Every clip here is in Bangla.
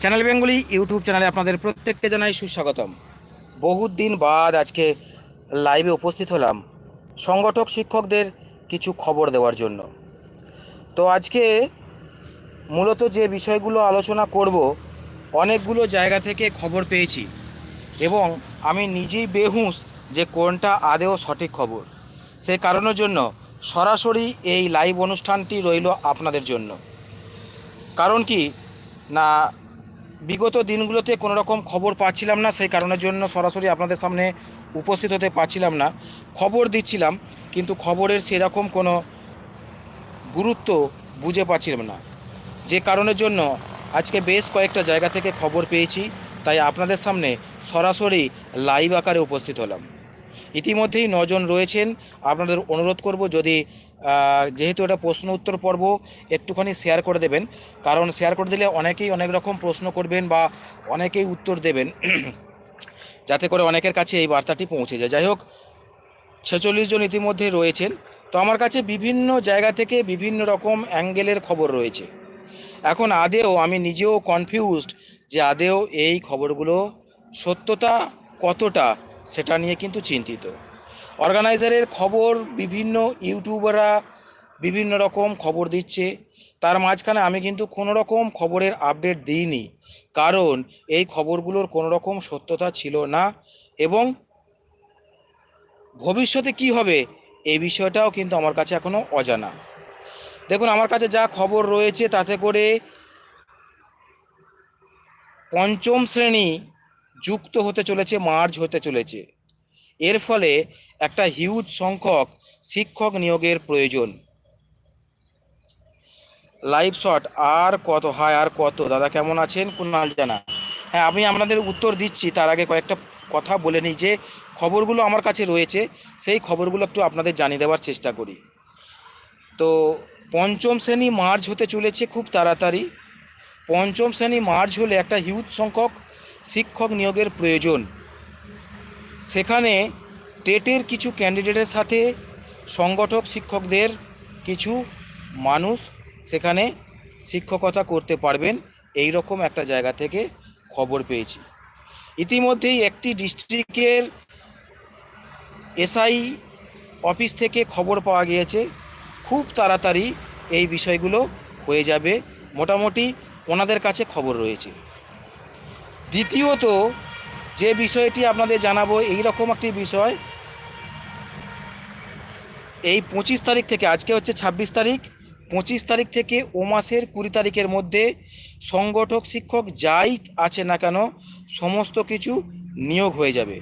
চ্যানেল বেঙ্গলি ইউটিউব চ্যানেলে আপনাদের প্রত্যেককে জানাই সুস্বাগতম। বহুত দিন বাদ আজকে লাইভে উপস্থিত হলাম সংগঠক শিক্ষকদের কিছু খবর দেওয়ার জন্য। তো আজকে মূলত যে বিষয়গুলো আলোচনা করব, অনেকগুলো জায়গা থেকে খবর পেয়েছি এবং আমি নিজেই বেহুঁশ যে কোনটা আদেও সঠিক খবর। সেই কারণের জন্য সরাসরি এই লাইভ অনুষ্ঠানটি রইল আপনাদের জন্য। কারণ কি? না বিগত দিনগুলোতে কোনো রকম খবর পাচ্ছিলাম না, সেই কারণের জন্য সরাসরি আপনাদের সামনে উপস্থিত হতে পারছিলাম না। খবর দিচ্ছিলাম, কিন্তু খবরের সেরকম কোনো গুরুত্ব বুঝে পাচ্ছিলাম না। যে কারণের জন্য আজকে বেশ কয়েকটা জায়গা থেকে খবর পেয়েছি, তাই আপনাদের সামনে সরাসরি লাইভ আকারে উপস্থিত হলাম। ইতিমধ্যেই নজন রয়েছেন। আপনাদের অনুরোধ করব যদি যেহেতু এটা প্রশ্ন উত্তর পর্ব, একটুখানি শেয়ার করে দেবেন। কারণ শেয়ার করে দিলে অনেকেই অনেক রকম প্রশ্ন করবেন বা অনেকেই উত্তর দেবেন। যাতে করে অনেকের কাছে এই বার্তাটি পৌঁছে যায়। যাই হোক, ছেচল্লিশ জন ইতিমধ্যে রয়েছেন। তো আমার কাছে বিভিন্ন জায়গা থেকে বিভিন্ন রকম অ্যাঙ্গেলের খবর রয়েছে। এখন আদেও আমি নিজেও কনফিউজড যে আদেও এই খবরগুলো সত্যতা কতটা সেটা নিয়ে কিন্তু চিন্তিত। অর্গানাইজারের খবর, বিভিন্ন ইউটিউবাররা বিভিন্ন রকম খবর দিচ্ছে। তার মাঝখানে আমি কিন্তু কোনো রকম খবরের আপডেট দিইনি। কারণ এই খবরগুলোর কোনো রকম সত্যতা ছিল না এবং ভবিষ্যতে কি হবে এই বিষয়টাও কিন্তু আমার কাছে এখনও অজানা। দেখুন, আমার কাছে যা খবর রয়েছে তাতে করে পঞ্চম শ্রেণি যুক্ত হতে চলেছে, মার্জ হতে চলেছে। এর ফলে একটা হিউজ সংখ্যক শিক্ষক নিয়োগের প্রয়োজন। লাইভ শট, আর কত? হায়, আর কত? দাদা কেমন আছেন? কুনাল জানা। হ্যাঁ আমি আপনাদের উত্তর দিচ্ছি। তার আগে কয়েকটা কথা বলে নিই যে, খবরগুলো আমার কাছে রয়েছে, সেই খবরগুলো একটু আপনাদের জানিয়ে দেওয়ার চেষ্টা করি। তো, পঞ্চম শ্রেণি মার্চ হতে চলেছে খুব তাড়াতাড়ি। পঞ্চম শ্রেণি মার্চ হলে একটা হিউজ সংখ্যক শিক্ষক নিয়োগের প্রয়োজন। সেখানে টেটের কিছু ক্যান্ডিডেটের সাথে সংগঠক শিক্ষকদের কিছু মানুষ সেখানে শিক্ষকতা করতে পারবেন। এই রকম একটা জায়গা থেকে খবর পেয়েছি। ইতিমধ্যেই একটি ডিস্ট্রিক্টের এসআই অফিস থেকে খবর পাওয়া গিয়েছে। খুব তাড়াতাড়ি এই বিষয়গুলো হয়ে যাবে। মোটামুটি ওনাদের কাছে খবর রয়েছে। দ্বিতীয়ত, যে বিষয়টি আপনাদের জানাব এই রকম একটি বিষয়। এই পঁচিশ তারিখ থেকে, আজকে হচ্ছে ছাব্বিশ তারিখ, পঁচিশ তারিখ থেকে ও মাসের কুড়ি তারিখের মধ্যে সংগঠক, শিক্ষক যাই আছে না কেন, সমস্ত কিছু নিয়োগ হয়ে যাবে।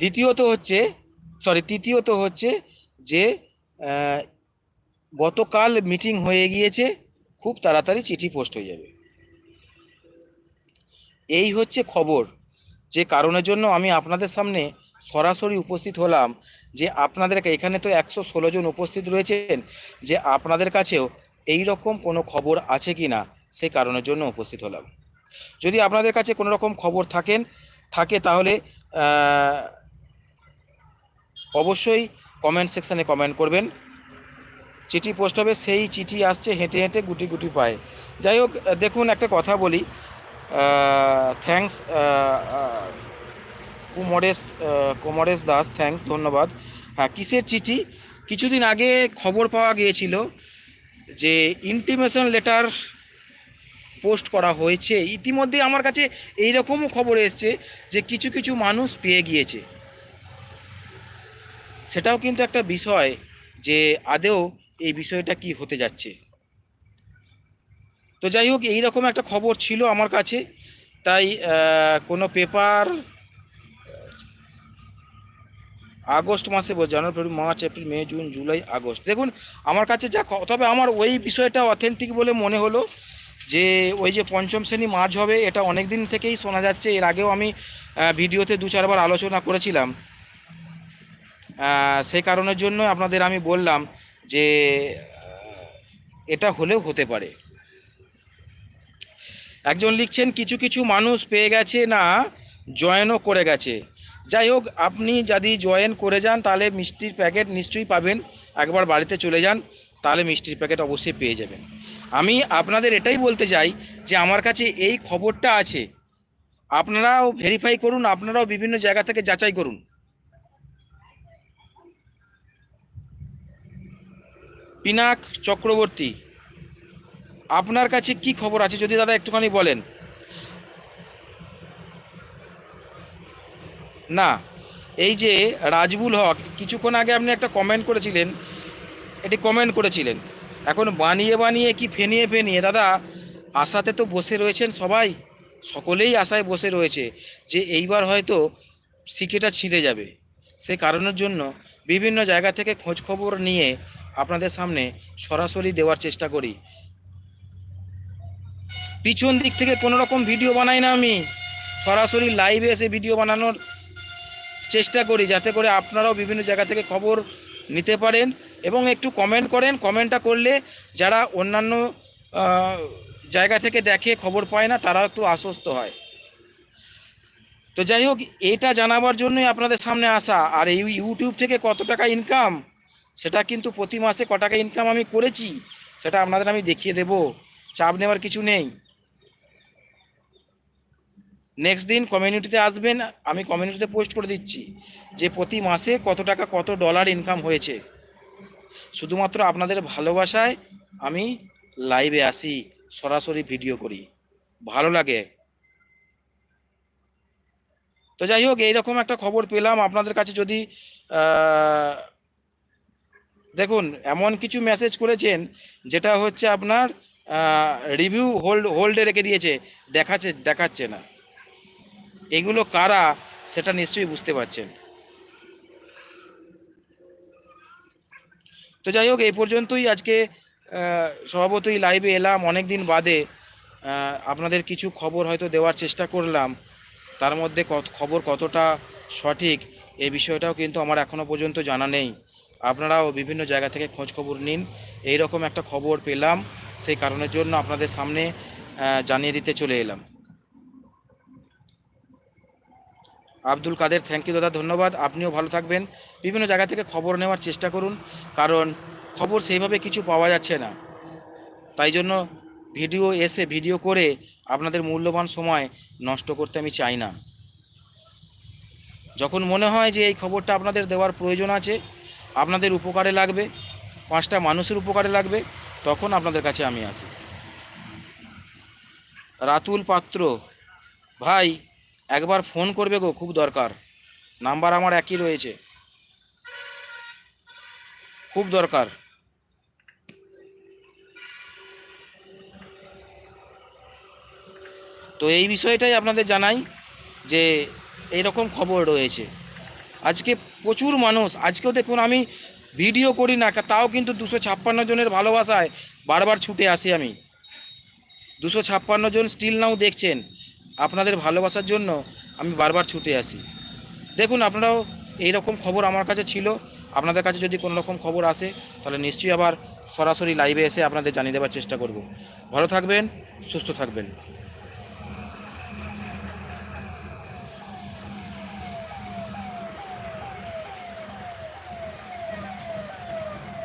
দ্বিতীয়ত হচ্ছে সরি তৃতীয়ত হচ্ছে যে গতকাল মিটিং হয়ে গিয়েছে, খুব তাড়াতাড়ি চিঠি পোস্ট হয়ে যাবে। এই হচ্ছে খবর, যে কারণের জন্য আমি আপনাদের সামনে সরাসরি উপস্থিত হলাম, যে আপনাদেরকে এখানে তো একশো ষোলো জন উপস্থিত রয়েছেন, যে আপনাদের কাছেও এই রকম কোনো খবর আছে কি না, সেই কারণের জন্য উপস্থিত হলাম। যদি আপনাদের কাছে কোনো রকম খবর থাকেন, থাকে তাহলে অবশ্যই কমেন্ট সেকশানে কমেন্ট করবেন। চিঠি পোস্ট হবে, সেই চিঠি আসছে, হেঁটে হেঁটে গুটি গুটি পায়ে। যাই হোক, দেখুন, একটা কথা বলি থ্যাংকস কুমরেশ কুমরেশ দাস থ্যাঙ্কস ধন্যবাদ। হ্যাঁ কিসের চিঠি? কিছুদিন আগে খবর পাওয়া গিয়েছিল যে ইন্টিমেশন লেটার পোস্ট করা হয়েছে। ইতিমধ্যে আমার কাছে এই রকমও খবর এসছে যে কিছু কিছু মানুষ পেয়ে গিয়েছে। সেটাও কিন্তু একটা বিষয় যে আদেও এই বিষয়টা কি হতে যাচ্ছে। তো যাই হোক এইরকম একটা খবর ছিল আমার কাছে। তাই কোনো পেপার আগস্ট মাসে January, February, March, April, May, June, July, August. দেখুন, আমার কাছে যা তবে আমার ওই বিষয়টা অথেন্টিক বলে মনে হলো যে, ওই যে পঞ্চম শ্রেণি মার্চ হবে, এটা অনেক দিন থেকেই শোনা যাচ্ছে। এর আগেও আমি ভিডিওতে দু চারবার আলোচনা করেছিলাম। সেই কারণের জন্য আপনাদের আমি বললাম যে এটা হলেও হতে পারে। একজন লিখছেন, কিছু কিছু মানুষ পেয়ে গেছে না জয়েনও করে গেছে। যাই হোক, আপনি যদি জয়েন করে যান, তাহলে মিষ্টির প্যাকেট নিশ্চয়ই পাবেন। একবার বাড়িতে চলে যান, তাহলে মিষ্টির প্যাকেট অবশ্যই পেয়ে যাবেন। আমি আপনাদের এটাই বলতে চাই যে, আমার কাছে এই খবরটা আছে। আপনারাও ভেরিফাই করুন, আপনারাও বিভিন্ন জায়গা থেকে যাচাই করুন। পিনাক চক্রবর্তী। আপনার কাছে কি খবর আছে? যদি দাদা একটুখানি বলেন। না, এই যে রাজবুল হক, কিছুক্ষণ আগে আপনি একটা কমেন্ট করেছিলেন। এটি কমেন্ট করেছিলেন। এখন বানিয়ে বানিয়ে কি ফেনিয়ে ফেনিয়ে, দাদা, আশাতে তো বসে রয়েছেন সবাই। সকলেই আশায় বসে রয়েছে যে এইবার হয়তো সিকেটা ছিঁড়ে যাবে। সে কারণের জন্য বিভিন্ন জায়গা থেকে খোঁজ খবর নিয়ে আপনাদের সামনে সরাসরি দেওয়ার চেষ্টা করি। পিছন দিক থেকে কোনো রকম ভিডিও বানাই না আমি। সরাসরি লাইভে এসে ভিডিও বানানোর চেষ্টা করি, যাতে করে আপনারাও বিভিন্ন জায়গা থেকে খবর নিতে পারেন এবং একটু কমেন্ট করেন। কমেন্টটা করলে যারা অন্যান্য জায়গা থেকে দেখে খবর পায় না, তারাও একটু আশ্বস্ত হয়। তো যাই হোক, এটা জানাবার জন্যই আপনাদের সামনে আসা। আর এই ইউটিউব থেকে কত টাকা ইনকাম সেটা কিন্তু প্রতি মাসে ক টাকা ইনকাম আমি করেছি, সেটা আপনাদের আমি দেখিয়ে দেব। চাপ নেওয়ার কিছু নেই। নেক্সট দিন কমিউনিটিতে আসবেন, আমি কমিউনিটিতে পোস্ট করে দিচ্ছি যে প্রতি মাসে কত টাকা, কত ডলার ইনকাম হয়েছে। শুধুমাত্র আপনাদের ভালোবাসায় আমি লাইভে আসি, সরাসরি ভিডিও করি। ভালো লাগে। তো যাই হোক, এইরকম একটা খবর পেলাম। আপনাদের কাছে যদি দেখুন, এমন কিছু মেসেজ করেছেন, যেটা হচ্ছে আপনার রিভিউ হোল্ড হোল্ডে রেখে দিয়েছে, দেখাচ্ছে দেখাচ্ছে না। এগুলো কারা সেটা নিশ্চয়ই বুঝতে পারছেন। তো যাই হোক এই পর্যন্তই আজকে স্বভাবতই লাইভে এলাম। অনেক দিন বাদে আপনাদের কিছু খবর হয়তো দেওয়ার চেষ্টা করলাম। তার মধ্যে কত, খবর কতটা সঠিক এই বিষয়টাও কিন্তু আমার এখনও পর্যন্ত জানা নেই। আপনারাও বিভিন্ন জায়গা থেকে খোঁজ খবর নিন। এই রকম একটা খবর পেলাম, সেই কারণের জন্য আপনাদের সামনে জানিয়ে দিতে চলে এলাম। আব্দুল কাদের থ্যাংক ইউ দাদা, ধন্যবাদ। আপনিও ভালো থাকবেন। বিভিন্ন জায়গা থেকে খবর নেওয়ার চেষ্টা করুন, কারণ খবর সেইভাবে কিছু পাওয়া যাচ্ছে না। তাই জন্য ভিডিও এসে ভিডিও করে আপনাদের মূল্যবান সময় নষ্ট করতে আমি চাই না। যখন মনে হয় যে এই খবরটা আপনাদের দেওয়ার প্রয়োজন আছে, আপনাদের উপকারে লাগবে, পাঁচটা মানুষের উপকারে লাগবে, তখন আপনাদের কাছে আমি আসি। রাতুল পাত্র, ভাই একবার ফোন করবে গো, খুব দরকার। নাম্বার আমার একই রয়েছে। খুব দরকার। তো এই বিষয়টাই আপনাদের জানাই যে এই রকম খবর রয়েছে। আজকে প্রচুর মানুষ, আজকেও দেখুন আমি ভিডিও করি না, তাও কিন্তু দুশো ছাপ্পান্ন জনের ভালোবাসায় বারবার ছুটে আসি আমি। দুশো ছাপ্পান্ন জন স্টিল নাও দেখছেন। আপনাদের ভালোবাসার জন্য আমি বারবার ছুটে আসি। দেখুন, আপনারাও এই রকম খবর আমার কাছে ছিল। আপনাদের কাছে যদি কোনো রকম খবর আসে, তাহলে নিশ্চয়ই আবার সরাসরি লাইভে এসে আপনাদের জানিয়ে দেওয়ার চেষ্টা করব। ভালো থাকবেন, সুস্থ থাকবেন।